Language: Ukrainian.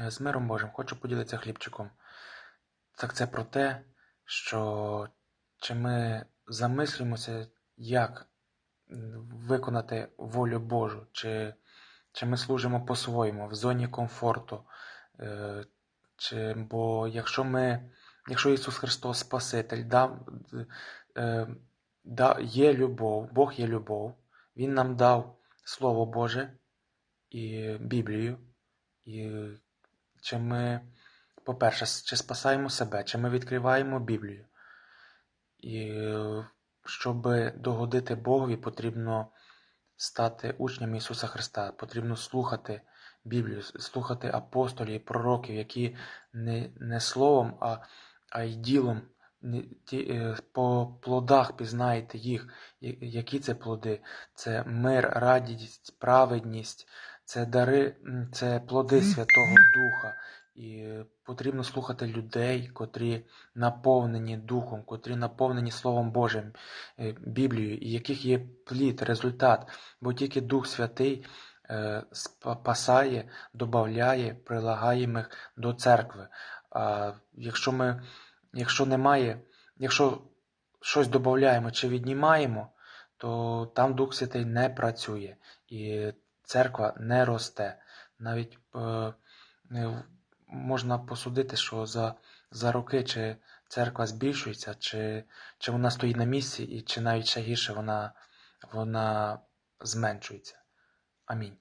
Е, З миром Божим хочу поділитися хлібчиком. Так це про те, що чи ми замислюємося, як виконати волю Божу, чи, чи ми служимо по-своєму в зоні комфорту. Е, Чи, бо якщо ми, якщо Ісус Христос Спаситель дав, е, да, є любов, Бог є любов, Він нам дав Слово Боже і Біблію. І чи ми, по-перше, чи спасаємо себе, чи ми відкриваємо Біблію. І щоб догодити Богові, потрібно стати учнем Ісуса Христа, потрібно слухати Біблію, слухати апостолів, пророків, які не, не словом, а, а й ділом. Е, По плодах пізнаєте їх. Які це плоди? Це мир, радість, праведність, це дари, це плоди Святого Духа. І потрібно слухати людей, котрі наповнені Духом, котрі наповнені Словом Божим, е, Біблією, і яких є плід, результат. Бо тільки Дух Святий е, спасає, додає прилагаємих до церкви. А якщо ми, якщо немає, якщо щось додаємо чи віднімаємо, то там Дух Святий не працює і церква не росте. Навіть е, е, можна посудити, що за, за роки чи церква збільшується, чи, чи вона стоїть на місці, і чи навіть ще гірше вона, вона зменшується. Амінь.